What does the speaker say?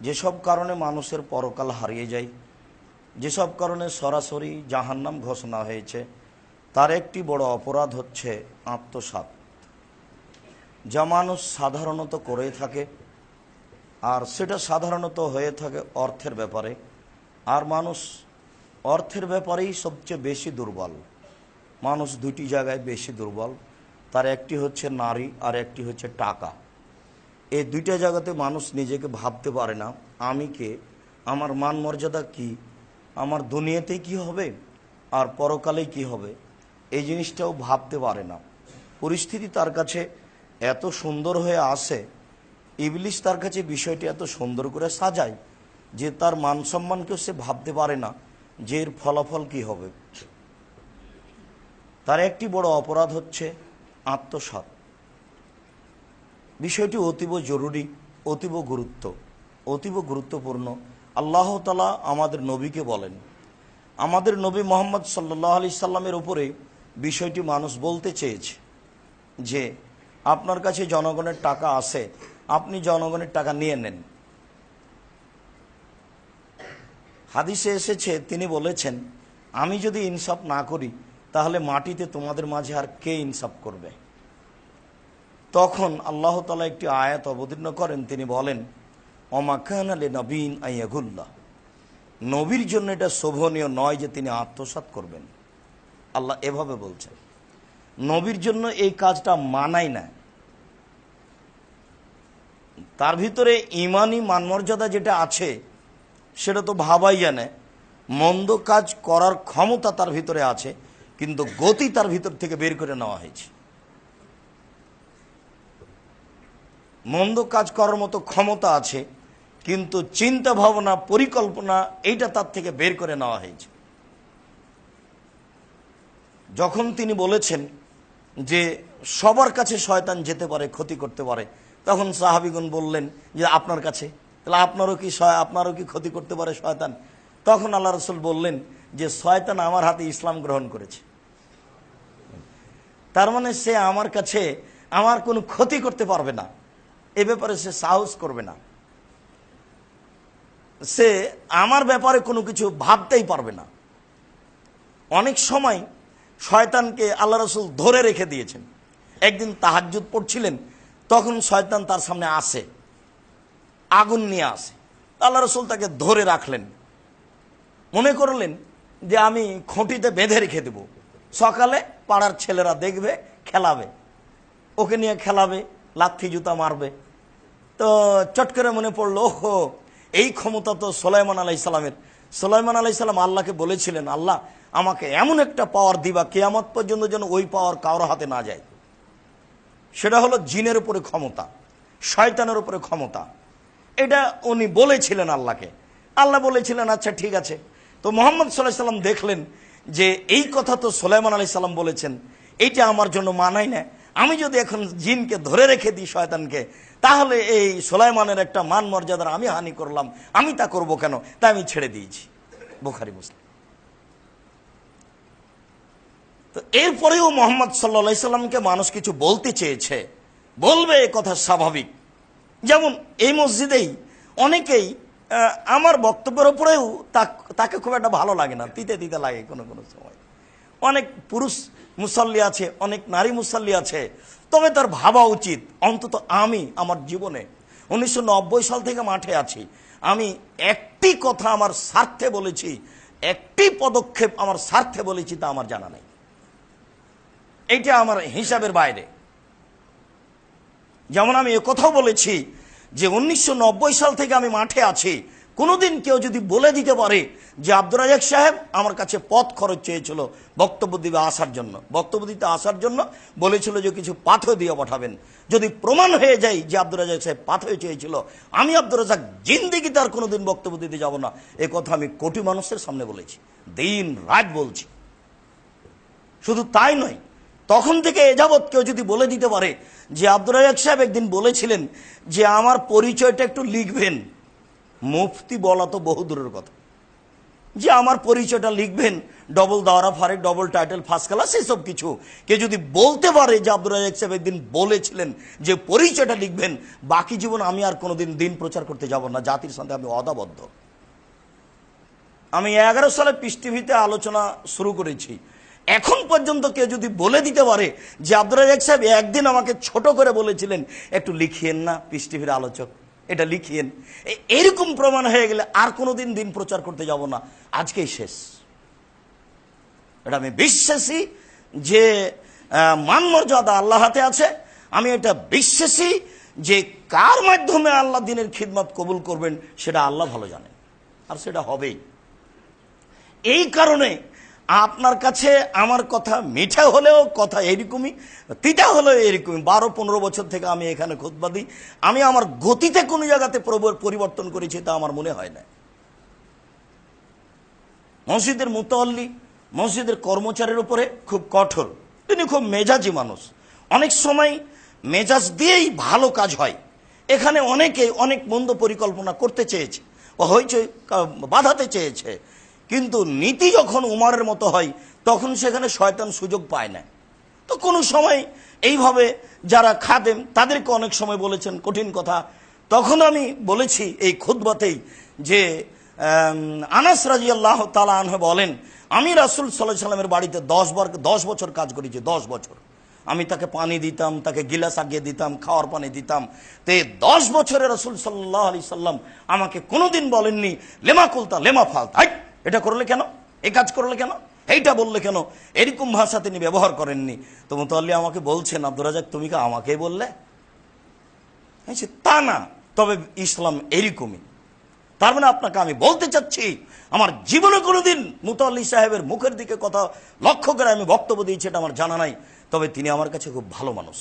যেসব কারণে মানুষের পরকাল হারিয়ে যায়, যেসব কারণে সরাসরি জাহান্নাম ঘোষণা হয়েছে, তার একটি বড় অপরাধ হচ্ছে আত্মসাৎ। যা মানুষ সাধারণত করে থাকে, আর সেটা সাধারণত হয়ে থাকে অর্থের ব্যাপারে, আর মানুষ অর্থের ব্যাপারেই সবচেয়ে বেশি দুর্বল। মানুষ দুটি জায়গায় বেশি দুর্বল, তার একটি হচ্ছে নারী আর একটি হচ্ছে টাকা। এই দুইটা জায়গাতে মানুষ নিজেকে ভাবতে পারে না, আমি কে, আমার মান মর্যাদা কি, আমার দুনিয়াতেই কি হবে, আর পরকালে কি হবে, এই জিনিসটাও ভাবতে পারে না। পরিস্থিতি তার কাছে এত সুন্দর হয়ে আসে ইবলিশ তার কাছে বিষয়টি এত সুন্দর করে সাজায়, যে তার মান সম্মানকেও সে ভাবতে পারে না যে এর ফলাফল কি হবে। তার একটি বড় অপরাধ হচ্ছে আত্মসাৎ। বিষয়টি অতীব জরুরি, অতীব গুরুত্ব, অতীব গুরুত্বপূর্ণ। আল্লাহ তালা আমাদের নবীকে বলেন, আমাদের নবী মোহাম্মদ সাল্লাহ আলি সাল্লামের উপরে বিষয়টি মানুষ বলতে চেয়েছে যে, আপনার কাছে জনগণের টাকা আছে, আপনি জনগণের টাকা নিয়ে নেন। হাদিসে এসেছে, তিনি বলেছেন, আমি যদি ইনসাফ না করি, তাহলে মাটিতে তোমাদের মাঝে আর কে ইনসাফ করবে? তখন আল্লাহ তালা একটি আয়াত অবতীর্ণ করেন। তিনি বলেন অমাকান আলে নবীন আইয়াগুল্লাহ নবীর জন্য এটা শোভনীয় নয় যে তিনি আত্মসাৎ করবেন। আল্লাহ এভাবে বলছেন, নবীর জন্য এই কাজটা মানাই না। তার ভিতরে ইমানি মানমর্যাদা যেটা আছে, সেটা তো ভাবাই জানে মন্দ কাজ করার ক্ষমতা তার ভিতরে আছে, কিন্তু গতি তার ভিতর থেকে বের করে নেওয়া হয়েছে। মন্দ কাজ করার মতো ক্ষমতা আছে, কিন্তু চিন্তা ভাবনা, পরিকল্পনা, এইটা তার থেকে বের করে নেওয়া হয়েছে। যখন তিনি বলেছেন যে সবার কাছে শয়তান যেতে পারে, ক্ষতি করতে পারে, তখন সাহাবিগুন বললেন যে, আপনার কাছে? তাহলে আপনারও কি আপনারও কি ক্ষতি করতে পারে শয়তান? তখন আল্লাহ রসুল বললেন যে, শয়তান আমার হাতে ইসলাম গ্রহণ করেছে। তার মানে সে আমার কাছে আমার কোনো ক্ষতি করতে পারবে না। এ ব্যাপারে সে সাহস করবে না। সে আমার ব্যাপারে কোনো কিছু ভাবতেই পারবে না। অনেক সময় শয়তানকে আল্লাহ রসুল ধরে রেখে দিয়েছেন। একদিন তাহাজ্জুদ পড়ছিলেন, তখন শয়তান তার সামনে আসে, আগুন নিয়ে আসে। আল্লাহ রসুল তাকে ধরে রাখলেন। মনে করলেন যে আমি খুঁটিতে বেঁধে রেখে দেব। সকালে পাড়ার ছেলেরা দেখবে, খেলাবে। ওকে নিয়ে খেলাবে, লাথি, জুতা মারবে। তো চট করে মনে পড়ল, ওহো, এই ক্ষমতা তো সোলাইমান আলাই সালামের। সোলাইমান আলাই সালাম আল্লাহকে বলেছিলেন, আল্লাহ, আমাকে এমন একটা পাওয়ার দিবা, কেয়ামত পর্যন্ত যেন ওই পাওয়ার কারও হাতে না যায়। সেটা হলো জিনের উপরে ক্ষমতা, শয়তানের উপরে ক্ষমতা। এটা উনি বলেছিলেন আল্লাহকে। আল্লাহ বলেছিলেন আচ্ছা ঠিক আছে। তো মোহাম্মদ সাল্লাহ সাল্লাম দেখলেন যে এই কথা তো সোলাইমান আলি সাল্লাম বলেছেন, এইটা আমার জন্য মানাই না। আমি যদি এখন জিনকে ধরে রেখে দিই, শয়তানকে তাহলে এই সোলাইমানের একটা মান মর্যাদার আমি হানি করলাম। আমি তা করব কেন? তা আমি ছেড়ে দিয়েছি। বোখারি, মুসলিম। তো এরপরেও মোহাম্মদ সাল্লা সাল্লামকে মানুষ কিছু বলতে চেয়েছে। বলবে এ কথা স্বাভাবিক। যেমন এই মসজিদেই অনেকেই আমার বক্তব্যের উপরেও তাক- খুব একটা ভালো লাগে না। তিতে তিতে লাগে কোনো কোনো সময়। অনেক পুরুষ মুসল্লি আছে, অনেক নারী মুসল্লি আছে। তবে তার ভাবা উচিত, অন্তত আমি আমার জীবনে উনিশশো নব্বই সাল থেকে মাঠে আছি। আমি একটি কথা আমার স্বার্থে বলেছি, একটি পদক্ষেপ আমার স্বার্থে বলেছি তা আমার জানা নেই। এটা আমার হিসাবের বাইরে। যেমন আমি কথাও বলেছি যে উনিশশো নব্বই সাল থেকে আমি মাঠে আছি কোনোদিন কেউ যদি বলে দিতে পারে যে আব্দুর রাজাক সাহেব আমার কাছে পথ খরচ চেয়েছিল বক্তব্য দিবে আসার জন্য। বক্তব্য দিতে আসার জন্য বলেছিল যে কিছু পাথর দিয়ে পাঠাবেন। যদি প্রমাণ হয়ে যায় যে আব্দুর রাজাক সাহেব পাথর চেয়েছিল, আমি আব্দুর রাজাক জিন্দিগি তার কোনোদিন বক্তব্য দিতে যাব না। এ কথা আমি কোটি মানুষের সামনে বলেছি। দিন রাত বলছি। শুধু তাই নয়, তখন থেকে এ যাবৎ কেউ যদি বলে দিতে পারে যে আব্দুর রাজাক সাহেব একদিন বলেছিলেন যে আমার পরিচয়টা একটু লিখবেন মুফতি বলা তো বহু দূরের কথা। যে আমার পরিচয়টা লিখবেন ডবল দাওয়ারা ফারেক ডবল টাইটেল ফার্স্ট ক্লাস এসব কিছু। কে যদি বলতে পারে যে আব্দুল রাজাক সাহেব একদিন বলেছিলেন যে পরিচয়টা লিখবেন, বাকি জীবন আমি আর কোনোদিন দিন প্রচার করতে যাব না, জাতির সঙ্গে আমি অদাবদ্ধ। আমি এগারো সালে পিস টিভিতে আলোচনা শুরু করেছি। এখন পর্যন্ত কেউ যদি বলে দিতে পারে যে আব্দুল রাজাক সাহেব একদিন আমাকে ছোট করে বলেছিলেন, একটু লিখিয়েন না পিস টিভির আলোচক। এটা লিখিয়েন এরকম প্রমাণ হয়ে গেলে আর কোনোদিন দিন দিন প্রচার করতে যাব না। আজকেই শেষ। এটা আমি বিশ্বাসী যে মান মর্যাদা আল্লাহ হাতে আছে। আমি এটা বিশ্বাসী যে কার মাধ্যমে আল্লাহ দিনের খিদমত কবুল করবেন, সেটা আল্লাহ ভালো জানেন। আর সেটা হবেই। এই কারণে আপনার কাছে আমার কথা মিঠা হলেও কথা এরকমই তিতা হলেও এরকমই বারো, পনেরো বছর থেকে আমি এখানে খোদবা দিই। আমি আমার গতিতে কোনো জায়গাতে প্রব- পরিবর্তন করেছি তা আমার মনে হয় না। মসজিদের মুতাল্লি, মসজিদের কর্মচারীর উপরে খুব কঠোর। তিনি খুব মেজাজি মানুষ। অনেক সময় মেজাজ দিয়েই ভালো কাজ হয়। এখানে অনেকে অনেক মন্দ পরিকল্পনা করতে চেয়েছে ও হয়েছে বাধাতে চেয়েছে। কিন্তু নীতি যখন উমারের মতো হয়, তখন সেখানে শয়তান সুযোগ পায় না। তো কোনো সময় এইভাবে যারা খাদেম, তাদেরকে অনেক সময় বলেছেন কঠিন কথা। তখন আমি বলেছি এই খুদ্বাতেই যে আনাস রাজি আল্লাহ তালা আনহে বলেন, আমি রাসুল সাল্লাহ সাল্লামের বাড়িতে দশ বার, দশ বছর কাজ করেছি, দশ বছর। আমি তাকে পানি দিতাম, তাকে গিলাস আগিয়ে দিতাম, খাওয়ার পানি দিতাম। তে দশ বছরে রসুল সাল্লাহ আলি সাল্লাম আমাকে কোনোদিন বলেননি, লেমা কুলতা, লেমা ফালতা এটা করলে কেন? এই কাজ করলে কেন? এইটা বললে কেন? এরকম ভাষা তিনি ব্যবহার করেননি। তো মুতাল্লি আমাকে বলছেন, আব্দুর রাজাক তুমি কি আমাকেই বললে? তা না, তবে ইসলাম এরকমই। তার মানে আপনাকে আমি বলতে চাচ্ছি, আমার জীবনে কোনোদিন মুতাল্লি সাহেবের মুখের দিকে কথা লক্ষ্য করে আমি বক্তব্য দিয়েছি, এটা আমার জানা নাই। তবে তিনি আমার কাছে খুব ভালো মানুষ।